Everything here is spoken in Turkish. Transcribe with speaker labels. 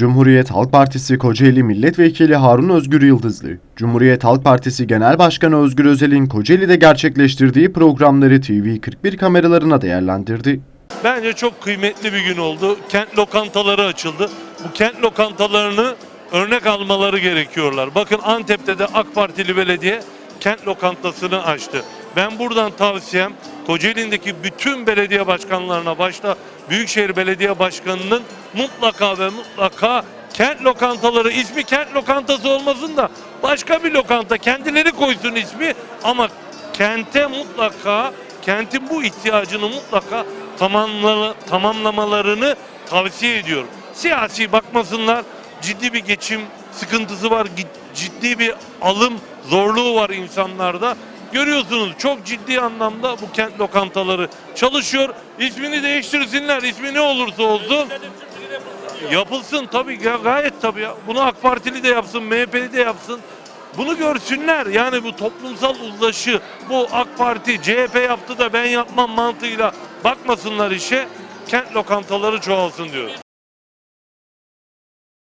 Speaker 1: Cumhuriyet Halk Partisi Kocaeli Milletvekili Harun Özgür Yıldızlı, Cumhuriyet Halk Partisi Genel Başkanı Özgür Özel'in Kocaeli'de gerçekleştirdiği programları TV41 kameralarına değerlendirdi.
Speaker 2: Bence çok kıymetli bir gün oldu. Kent lokantaları açıldı. Bu kent lokantalarını örnek almaları gerekiyorlar. Bakın Antep'te de AK Partili belediye kent lokantasını açtı. Ben buradan tavsiyem Kocaeli'ndeki bütün belediye başkanlarına başta Büyükşehir Belediye Başkanı'nın mutlaka ve mutlaka kent lokantaları ismi kent lokantası olmasın da başka bir lokanta kendileri koysun ismi ama kente mutlaka kentin bu ihtiyacını mutlaka tamamla, tamamlamalarını tavsiye ediyorum. Siyasi bakmasınlar. Ciddi bir geçim sıkıntısı var. Ciddi bir alım zorluğu var insanlarda. Görüyorsunuz çok ciddi anlamda bu kent lokantaları çalışıyor. İsmini değiştirsinler. İsmi ne olursa olsun. Yapılsın tabii ya gayet tabii ya. Bunu AK Partili de yapsın, MHP'li de yapsın. Bunu görsünler. Yani bu toplumsal uzlaşı, bu AK Parti, CHP yaptı da ben yapmam mantığıyla bakmasınlar işe. Kent lokantaları çoğalsın diyorum.